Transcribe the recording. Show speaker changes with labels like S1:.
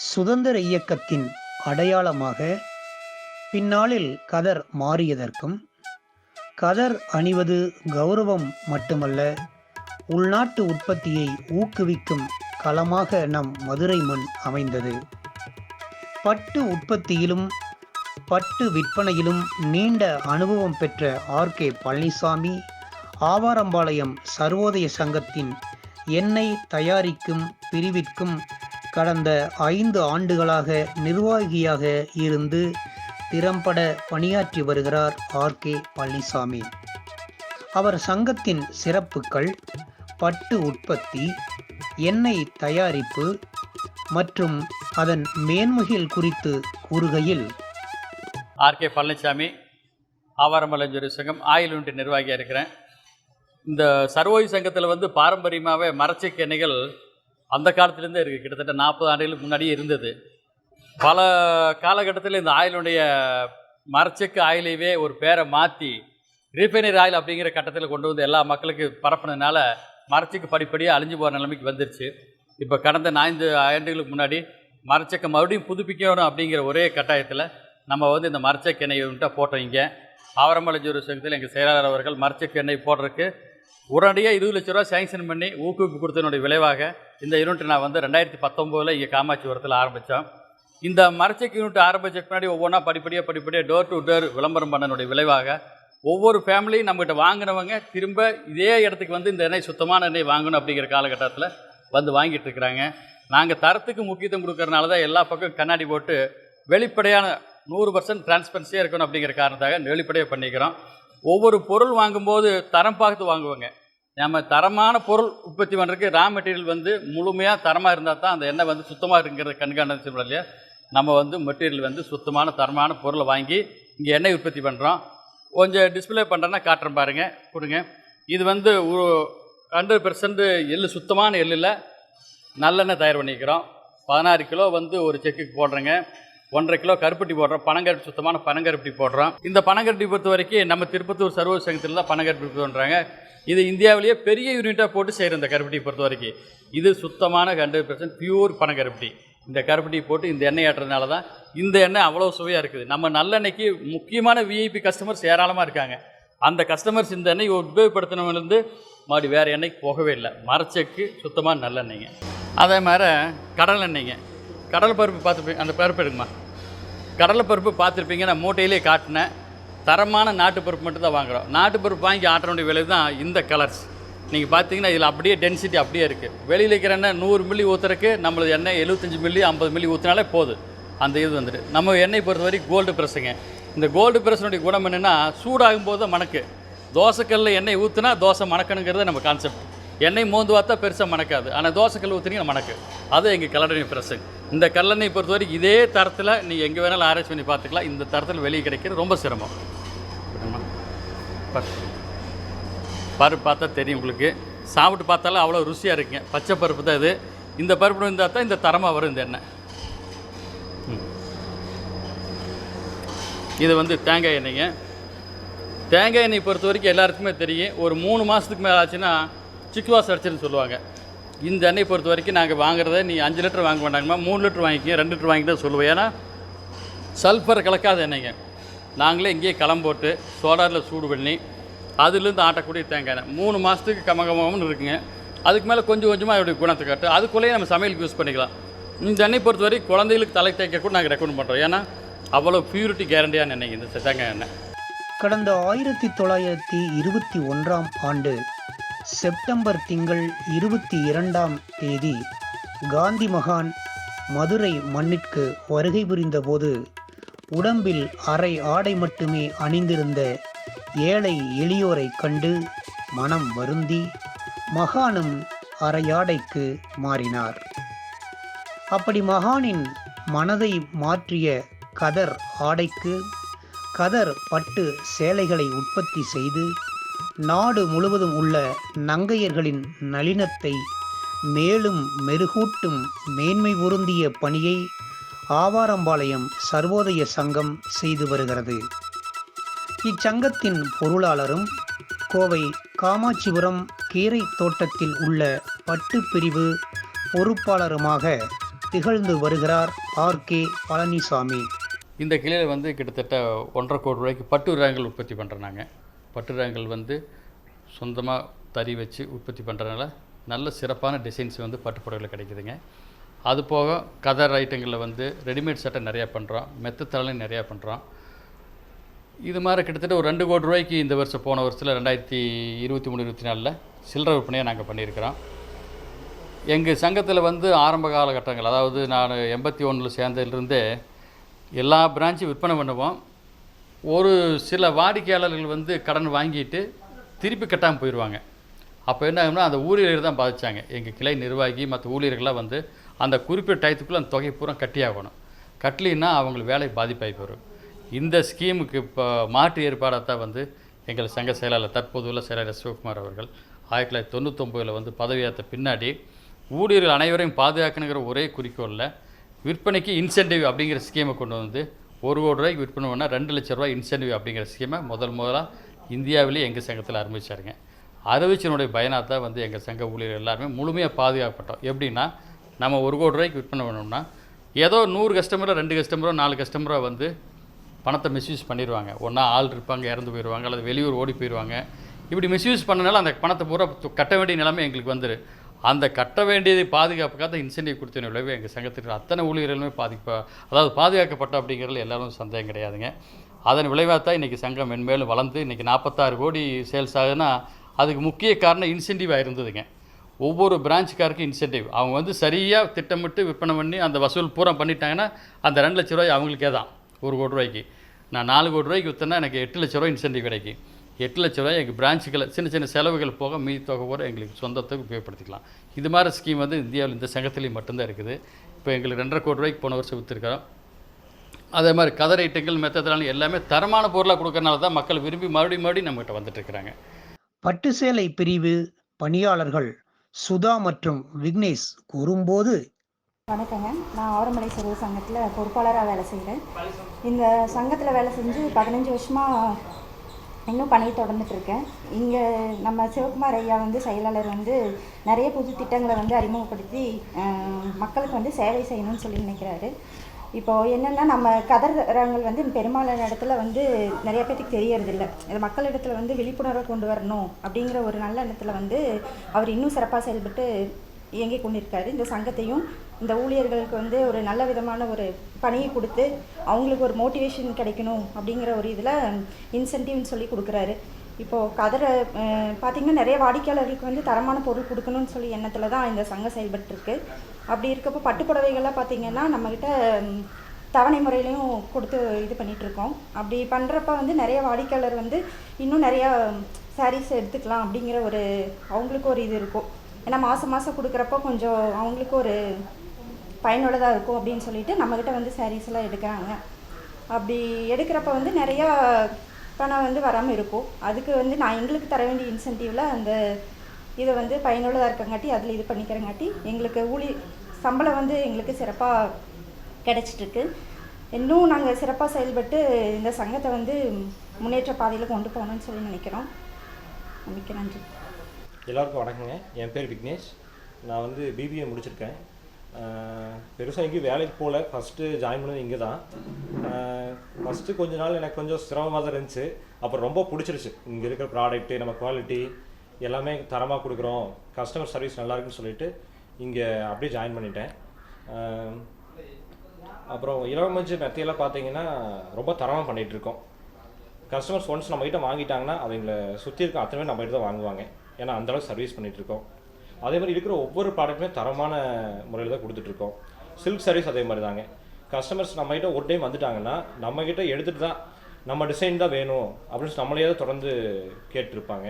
S1: சுதந்திர இயக்கத்தின் அடையாளமாக பின்னாளில் கதர் மாறியதற்கும் கதர் அணிவது கௌரவம் மட்டுமல்ல உள்நாட்டு உற்பத்தியை ஊக்குவிக்கும் களமாக நம் மதுரை மண் அமைந்தது. பட்டு உற்பத்தியிலும் பட்டு விற்பனையிலும் நீண்ட அனுபவம் பெற்ற ஆர். கே. பழனிசாமி ஆவாரம்பாளையம் சர்வோதய சங்கத்தின் எண்ணெய் தயாரிக்கும் பிரிவிற்கும் கடந்த ஐந்து ஆண்டுகளாக நிர்வாகியாக இருந்து திறம்பட பணியாற்றி வருகிறார் ஆர். கே. பழனிசாமி. அவர் சங்கத்தின் சிறப்புகள் பட்டு உற்பத்தி எண்ணெய் தயாரிப்பு மற்றும் அதன் மேன்மைகள் குறித்து கூறுகையில்
S2: ஆர். கே. பழனிசாமி ஆவாரமலஞ்சூரி சங்கம் ஆயில் யூனிட் நிர்வாகியாக இருக்கிறேன். இந்த சர்வோய் சங்கத்தில் வந்து பாரம்பரியமாகவே மரச்செக்கு எண்ணெய்கள் அந்த காலத்துலேருந்தே இருக்குது கிட்டத்தட்ட நாற்பது ஆண்டுகளுக்கு முன்னாடியே இருந்தது. பல காலகட்டத்தில் இந்த ஆயிலுடைய மரச்செக்கு ஆயிலையவே ஒரு பேரை மாற்றி ரீஃபைனரி ஆயில் அப்படிங்கிற கட்டத்தில் கொண்டு வந்து எல்லா மக்களுக்கு பரப்புனதுனால மரச்செக்கு படிப்படியாக அழிஞ்சு போகிற நிலைமைக்கு வந்துருச்சு. இப்போ கடந்த நான்கு ஆண்டுகளுக்கு முன்னாடி மரச்செக்கை மறுபடியும் புதுப்பிக்கணும் அப்படிங்கிற ஒரே கட்டாயத்தில் நம்ம வந்து இந்த மரச்செக்கு எண்ணெய் யூனிட்டாக போட்டோம் இங்கே. ஆவரமலைஜூர் சங்கத்தில் எங்கள் செயலாளர் அவர்கள் மரச்செக்கு எண்ணெய் போடுறதுக்கு உடனடியாக இருபது லட்ச ரூபா சேங்ஷன் பண்ணி ஊக்குவிப்பு கொடுத்தனுடைய விளைவாக இந்த யூனிட் நான் வந்து ரெண்டாயிரத்தி பத்தொம்போதில் இங்கே காமாட்சிபுரத்தில் ஆரம்பித்தோம் இந்த மரச்செக்கு யூனிட் ஆரம்பிச்சதுக்கு முன்னாடி ஒவ்வொன்றா படிப்படியாக படிப்படியாக டோர் டு டோர் விளம்பரம் பண்ணனுடைய விளைவாக ஒவ்வொரு ஃபேமிலியும் நம்மகிட்ட வாங்கினவங்க திரும்ப இதே இடத்துக்கு வந்து இந்த எண்ணெய் சுத்தமான எண்ணெய் வாங்கணும் அப்படிங்கிற காலகட்டத்தில் வந்து வாங்கிட்டு இருக்கிறாங்க. நாங்கள் தரத்துக்கு முக்கியத்துவம் கொடுக்கறனால தான் எல்லா பக்கம் கண்ணாடி போட்டு வெளிப்படையான நூறு பர்சன்ட் டிரான்ஸ்பரன்சியாக இருக்கணும் அப்படிங்கிற காரணத்தாக வெளிப்படையாக பண்ணிக்கிறோம். ஒவ்வொரு பொருள் வாங்கும்போது தரம் பார்த்து வாங்குவோங்க. நம்ம தரமான பொருள் உற்பத்தி பண்ணுறதுக்கு ரா மெட்டீரியல் வந்து முழுமையாக தரமாக இருந்தால் தான் அந்த எண்ணெய் வந்து சுத்தமாக இருக்கிறது கண்காணிச்சு இல்லையா? நம்ம வந்து மெட்டீரியல் வந்து சுத்தமான தரமான பொருளை வாங்கி இங்கே எண்ணெய் உற்பத்தி பண்ணுறோம் கொஞ்சம் டிஸ்பிளே பண்ணுறேன்னா காட்டுறேன் பாருங்கள் கொடுங்க. இது வந்து ஒரு ஹண்ட்ரட் பெர்சன்ட் எள் சுத்தமான எள்ளில் நல்லெண்ணெய் தயார் பண்ணிக்கிறோம். பதினாறு கிலோ வந்து ஒரு செக்குக்கு போடுறேங்க. ஒன்றரை கிலோ கருப்பட்டி போடுறோம். பனங்கருப்பு சுத்தமான பனங்கருப்பட்டி போடுறோம். இந்த பனங்கருப்பட்டி பொறுத்த வரைக்கும் நம்ம திருப்பத்தூர் சர்வ சங்கத்தில் தான் பனங்கருப்பட்டி பண்ணுறாங்க இது இந்தியாவிலேயே பெரிய யூனிட்டாக போட்டு செய்கிற இந்த கருப்பட்டி பொறுத்த வரைக்கும். இது சுத்தமான ஹண்ட்ரட் பர்சன்ட் பியூர் பனங்கருப்பட்டி. இந்த கருப்பட்டி போட்டு இந்த எண்ணெய் ஆட்டுறதுனால தான் இந்த எண்ணெய் அவ்வளோ சுவையாக இருக்குது. நம்ம நல்லெண்ணெய்க்கு முக்கியமான விஐபி கஸ்டமர்ஸ் ஏராளமாக இருக்காங்க. அந்த கஸ்டமர்ஸ் இந்த எண்ணெய் உபயோகப்படுத்தினவங்கலேருந்து மறுபடி வேறு எண்ணெய்க்கு போகவே இல்லை. மரச்செக்கு சுத்தமான நல்லெண்ணெய்ங்க. அதே மாதிரி கடல் எண்ணெய்ங்க கடல் பருப்பு பார்த்துப்பீங்க அந்த பருப்பு எடுக்குமா கடலை பருப்பு பார்த்துருப்பீங்க நான் மூட்டையிலே காட்டினேன். தரமான நாட்டு பருப்பு மட்டும் தான் வாங்குகிறோம் நாட்டு பருப்பு வாங்கி ஆட்டனுடைய விலை தான் இந்த கலர்ஸ் நீங்கள் பார்த்தீங்கன்னா இதில் அப்படியே டென்சிட்டி அப்படியே இருக்குது வெளியில் இருக்கிற எண்ணெய் நூறு மில்லி ஊற்றுறக்கு நம்மளது எண்ணெய் எழுபத்தஞ்சி மில்லி ஐம்பது மில்லி ஊற்றினாலே போதும். அந்த இது வந்துட்டு. நம்ம எண்ணெய் பொறுத்த வரைக்கும் கோல்டு ப்ரெஸ்ஸுங்க இந்த கோல்டு ப்ரெஸ்ஸுடைய குணம் என்னென்னா சூடாகும் போது தான் மணக்கு. தோசைக்கல்லில் எண்ணெய் ஊற்றுனா தோசை மணக்கணுங்கிறது நம்ம கான்செப்ட் எண்ணெய் மோந்து பார்த்தா பெருசாக மணக்காது. ஆனால் தோசைக்கல் ஊற்றுனீங்கன்னா மணக்கு. அது எங்கள் கலடனி ப்ரெஸ்ஸுங்க இந்த கல்லெண்ணெய் பொறுத்த வரைக்கும் இதே தரத்தில் நீங்கள் எங்கே வேணாலும் ஆராய்ச்சி பண்ணி பார்த்துக்கலாம். இந்த தரத்தில் வெளியே கிடைக்கிறது ரொம்ப சிரமம். பருப்பு. பார்த்தா தெரியும் உங்களுக்கு. சாப்பிட்டு பார்த்தாலும் அவ்வளோ ருசியாக இருக்குங்க. பச்சை பருப்பு தான் இது. இந்த பருப்பு இருந்தால் தான் இந்த தரமாக வரும் இந்த எண்ணெய். இது வந்து தேங்காய் எண்ணெய்ங்க. தேங்காய் எண்ணெய் பொறுத்த வரைக்கும் எல்லாருக்குமே தெரியும். ஒரு மூணு மாதத்துக்கு மேலே ஆச்சுன்னா சிக்குவாஸ் அடிச்சுன்னு சொல்லுவாங்க. இந்த எண்ணெய் பொறுத்த வரைக்கும் நாங்கள் வாங்குறத நீ அஞ்சு லிட்டர் வாங்க மாட்டாங்கம்மா மூணு லிட்டர் வாங்கிக்க ரெண்டு லிட்டர் வாங்கி தான் ஏன்னா சல்ஃபர் கலக்காத எண்ணெய்ங்க நாங்களே இங்கேயே களம் போட்டு சோலாரில் சூடு பண்ணி அதுலேருந்து ஆட்டக்கூடிய தேங்காய் எண்ணெய். மூணு மாதத்துக்கு கமகமம்னு இருக்குங்க. அதுக்கு மேலே கொஞ்சம் கொஞ்சமாக அதோடைய குணத்தை காட்டு. அதுக்குள்ளேயே நம்ம சமையலுக்கு யூஸ் பண்ணிக்கலாம். இந்த எண்ணெய் பொறுத்த வரைக்கும் குழந்தைகளுக்கு தலை தேய்க்க கூட நாங்கள் ரெக்கமெண்ட் பண்ணுறோம் ஏன்னா அவ்வளோ பியூரிட்டி கேரண்டியான எண்ணெய் இந்த தேங்காய் எண்ணெய்.
S1: கடந்த ஆயிரத்தி தொள்ளாயிரத்தி இருபத்தி ஒன்றாம் ஆண்டு செப்டம்பர் திங்கள் இருபத்தி இரண்டாம் தேதி காந்தி மகான் மதுரை மண்ணிற்கு வருகை புரிந்தபோது உடம்பில் அரை ஆடை மட்டுமே அணிந்திருந்த ஏழை எளியோரை கண்டு மனம் வருந்தி மகானும் அரையாடைக்கு மாறினார். அப்படி மகானின் மனதை மாற்றிய கதர் ஆடைக்கு கதர் பட்டு சேலைகளை உற்பத்தி செய்து நாடு முழுவதும் உள்ள நங்கையர்களின் நளினத்தை மேலும் மெருகூட்டும் மேன்மை பொருந்திய பணியை ஆவாரம்பாளையம் சர்வோதய சங்கம் செய்து வருகிறது. இச்சங்கத்தின் பொருளாளரும் கோவை காமாட்சிபுரம் கீரை தோட்டத்தில் உள்ள பட்டு பிரிவு பொறுப்பாளருமாக திகழ்ந்து வருகிறார் ஆர் கே பழனிசாமி.
S2: இந்த கிளையில் வந்து கிட்டத்தட்ட ஒன்றரை கோடி ரூபாய்க்கு பட்டு ரகங்கள் உற்பத்தி பண்ணுறாங்க பட்டுரங்கள் பட்டு வந்து சொந்தமாக தறி வச்சு உற்பத்தி பண்ணுறதுனால நல்ல சிறப்பான டிசைன்ஸ் வந்து பட்டு புடவையில் கிடைக்குதுங்க. அது போக கதர் ஐட்டங்களில் வந்து ரெடிமேட் சட்டை நிறையா பண்ணுறோம் மெத்தத்தலையும் நிறையா பண்ணுறோம் இது மாதிரி கிட்டத்தட்ட ஒரு ரெண்டு கோடி ரூபாய்க்கு இந்த வருஷம் போன வருஷத்தில் ரெண்டாயிரத்தி இருபத்தி மூணு இருபத்தி நாலில் சில்லறை விற்பனையை நாங்கள் பண்ணியிருக்கிறோம். எங்கள் சங்கத்தில் வந்து ஆரம்ப காலகட்டங்கள் அதாவது நான் எண்பத்தி ஒன்றில் சேர்ந்ததுலேருந்தே எல்லா பிரான்ச்சும் விற்பனை பண்ணுவோம். ஒரு சில வாடிக்கையாளர்கள் வந்து கடன் வாங்கிட்டு திருப்பி கட்டாமல் போயிடுவாங்க அப்போ என்ன ஆகும்னா அந்த ஊழியர்கள் தான் பாதித்தாங்க எங்கள் கிளை நிர்வாகி மற்ற ஊழியர்கள்லாம் வந்து அந்த குறிப்பிட்ட டயத்துக்குள்ளே அந்த தொகை பூரா கட்டியாகணும் கட்டலின்னா அவங்களுக்கு வேலை பாதிப்பாகி போயிடும். இந்த ஸ்கீமுக்கு இப்போ மாற்று ஏற்பாடாக தான் வந்து எங்கள் சங்க செயலாளர் தற்போது உள்ள செயலாளர் சிவகுமார் அவர்கள் ஆயிரத்தி தொள்ளாயிரத்தி தொண்ணூத்தொம்பதில் வந்து பதவியேற்ற பின்னாடி ஊழியர்கள் அனைவரையும் பாதுகாக்கணுங்கிற ஒரே குறிக்கோளில் விற்பனைக்கு இன்சென்டிவ் அப்படிங்கிற ஸ்கீமை கொண்டு வந்து ஒரு கோடி ரூபாய்க்கு விற்பனை பண்ணால் ரெண்டு லட்ச ரூபாய் இன்சென்டிவ் அப்படிங்கிற ஸ்கீமை முதல் முதலாக இந்தியாவிலேயே எங்கள் சங்கத்தில் ஆரம்பிச்சாருங்க. அறிவிச்சினுடைய பயனாக தான் வந்து எங்கள் சங்க ஊழியர் எல்லாருமே முழுமையாக பாதுகாக்கப்பட்டோம். எப்படின்னா நம்ம ஒரு கோடி ரூபாய்க்கு விற்பனை பண்ணோம்னா ஏதோ நூறு கஸ்டமரோ ரெண்டு கஸ்டமரோ நாலு கஸ்டமரோ வந்து பணத்தை மிஸ்யூஸ் பண்ணிடுவாங்க. ஒன்றா ஆள் இருப்பாங்க இறந்து போயிடுவாங்க அல்லது வெளியூர் ஓடி போயிடுவாங்க. இப்படி மிஸ்யூஸ் பண்ணனால அந்த பணத்தை பூரா கட்ட வேண்டிய நிலைமை எங்களுக்கு வந்துரு. அந்த கட்ட வேண்டியதை பாதுகாப்புக்காக இன்சென்டிவ் கொடுத்த விளைவு எங்கள் சங்கத்திற்கு அத்தனை ஊழியர்களுமே பாதிப்பா அதாவது பாதுகாக்கப்பட்டோம் அப்படிங்கிறதுல எல்லாரும் சந்தேகம் கிடையாதுங்க. அதன் விளைவாக தான் இன்றைக்கி சங்கம் மென்மேலும் வளர்ந்து இன்றைக்கி நாற்பத்தாறு கோடி சேல்ஸ் ஆகுதுன்னா அதுக்கு முக்கிய காரணம் இன்சென்டிவாக இருந்ததுங்க. ஒவ்வொரு பிரான்ச்சுக்காருக்கும் இன்சென்டிவ் அவங்க வந்து சரியாக திட்டமிட்டு விற்பனை பண்ணி அந்த வசூல் பூரா பண்ணிட்டாங்கன்னா அந்த ரெண்டு லட்ச ரூபாய் அவங்களுக்கே தான். ஒரு கோடி ரூபாய்க்கு. நான் நாலு கோடி ரூபாய்க்கு விற்றேன்னா எனக்கு எட்டு லட்ச ரூபாய் இன்சென்டிவ் கிடைக்கும். எட்டு லட்ச ரூபாய் எங்கள் பிரான்ச்சுகளை சின்ன சின்ன செலவுகள் போக மீதி தொகை கூட எங்களுக்கு சொந்தத்துக்கு உபயோகப்படுத்திக்கலாம். இது மாதிரி ஸ்கீம் வந்து இந்தியாவில் இந்த சங்கத்திலையும் மட்டும்தான் இருக்குது. இப்போ எங்களுக்கு ரெண்டரை கோடி ரூபாய்க்கு போன வருஷம் விற்றுருக்கிறோம் அதே மாதிரி கதர் ஐட்டங்கள் மெத்தத்தினாலும் எல்லாமே தரமான பொருளாக கொடுக்கறனால தான் மக்கள் விரும்பி மறுபடியும் மறுபடியும் நம்மகிட்ட வந்துட்டு இருக்கிறாங்க
S1: பட்டு சேலை பிரிவு பணியாளர்கள் சுதா மற்றும் விக்னேஷ் கூறும்போது
S3: வணக்கங்க. நான் ஆரமலை செலவு சங்கத்தில் பொறுப்பாளராக வேலை செய்கிறேன் இந்த சங்கத்தில் வேலை செஞ்சு பதினஞ்சு வருஷமாக இன்னும் பணியை தொடர்ந்துட்டுருக்கேன். இங்கே நம்ம சிவகுமார் ஐயா வந்து செயலாளர் வந்து நிறைய புது திட்டங்களை வந்து அறிமுகப்படுத்தி மக்களுக்கு வந்து சேவை செய்யணும்னு சொல்லி நினைக்கிறாரு. இப்போது என்னென்னா நம்ம கதர் ரகங்கள் வந்து பெரும்பாலான இடத்துல வந்து நிறைய பேத்துக்கு தெரியறதில்ல. இது மக்களிடத்துல வந்து விழிப்புணர்வை கொண்டு வரணும் அப்படிங்கிற ஒரு நல்ல எண்ணத்தில் வந்து அவர் இன்னும் சிறப்பாக செயல்பட்டு இயங்கி கொண்டிருக்காரு. இந்த சங்கத்தையும் இந்த ஊழியர்களுக்கு வந்து ஒரு நல்ல விதமான ஒரு பணியை கொடுத்து அவங்களுக்கு ஒரு மோட்டிவேஷன் கிடைக்கணும் அப்படிங்கிற ஒரு இதில் இன்சென்டிவ்னு சொல்லி கொடுக்குறாரு. இப்போது கதரை பார்த்திங்கன்னா நிறைய வாடிக்கையாளர்களுக்கு வந்து தரமான பொருள் கொடுக்கணும்னு சொல்லி எண்ணத்தில் தான் இந்த சங்கம் செயல்பட்டுருக்கு. அப்படி இருக்கப்போ பட்டு புடவைகள்லாம் பார்த்திங்கன்னா நம்மக்கிட்ட தவணை முறையிலையும் கொடுத்து இது பண்ணிகிட்ருக்கோம் அப்படி பண்ணுறப்ப வந்து நிறைய வாடிக்கையாளர் வந்து இன்னும் நிறையா சாரீஸ் எடுத்துக்கலாம் அப்படிங்கிற ஒரு அவங்களுக்கு ஒரு இது இருக்கும். ஏன்னா மாதம் மாதம் கொடுக்குறப்போ கொஞ்சம் அவங்களுக்கு ஒரு பயனுள்ளதாக இருக்கும் அப்படின்னு சொல்லிட்டு நம்மக்கிட்ட வந்து சாரீஸ் எல்லாம் எடுக்கிறாங்க. அப்படி எடுக்கிறப்ப வந்து நிறையா பணம் வந்து வராமல் இருக்கும். அதுக்கு வந்து நான் எங்களுக்கு தர வேண்டிய இன்சென்டிவில் அந்த இதை வந்து பயனுள்ளதாக இருக்கங்காட்டி அதில் இது பண்ணிக்கிறங்காட்டி எங்களுக்கு ஊழி சம்பளம் வந்து எங்களுக்கு சிறப்பாக கிடச்சிட்ருக்கு. இன்னும் நாங்கள் சிறப்பாக செயல்பட்டு இந்த சங்கத்தை வந்து முன்னேற்ற பாதையில் கொண்டு போகணும்னு சொல்லி நினைக்கிறோம். மிக்க நன்றி.
S4: எல்லாருக்கும் வணக்கங்க. என் பேர் விக்னேஷ். நான் வந்து பிபிஏ முடிச்சிருக்கேன். பெருசாக எங்கேயும் வேலைக்கு போகல. ஃபஸ்ட்டு ஜாயின் பண்ணது இங்கே தான் ஃபஸ்ட்டு கொஞ்ச நாள் எனக்கு கொஞ்சம் சிரமமாக தான் இருந்துச்சு. அப்புறம் ரொம்ப பிடிச்சிருச்சு. இங்கே இருக்கிற ப்ராடக்ட்டு நம்ம குவாலிட்டி எல்லாமே தரமாக கொடுக்குறோம். கஸ்டமர் சர்வீஸ் நல்லாயிருக்குன்னு சொல்லிட்டு இங்கே அப்படியே ஜாயின் பண்ணிட்டேன். அப்புறம் இலவமஞ்சு மெத்தையெல்லாம் பார்த்தீங்கன்னா ரொம்ப தரமாக பண்ணிகிட்டு இருக்கோம். கஸ்டமர்ஸ் ஒன்ஸ் நம்மகிட்ட வாங்கிட்டாங்கன்னா அவங்கள சுற்றி இருக்க அத்தனை பேர் நம்மகிட்ட தான் வாங்குவாங்க. ஏன்னா அந்த அளவுக்கு சர்வீஸ் பண்ணிகிட்ருக்கோம் இருக்கோம். அதே மாதிரி இருக்கிற ஒவ்வொரு ப்ராடக்ட்டுமே தரமான முறையில் தான் கொடுத்துட்ருக்கோம். சில்க் சர்வீஸ் அதே மாதிரி தாங்க. கஸ்டமர்ஸ் நம்மகிட்ட ஒரு டைம் வந்துட்டாங்கன்னா நம்மக்கிட்ட எடுத்துகிட்டு தான் நம்ம டிசைன் தான் வேணும் அப்படின்னு நம்மளையே தான் தொடர்ந்து கேட்டிருப்பாங்க.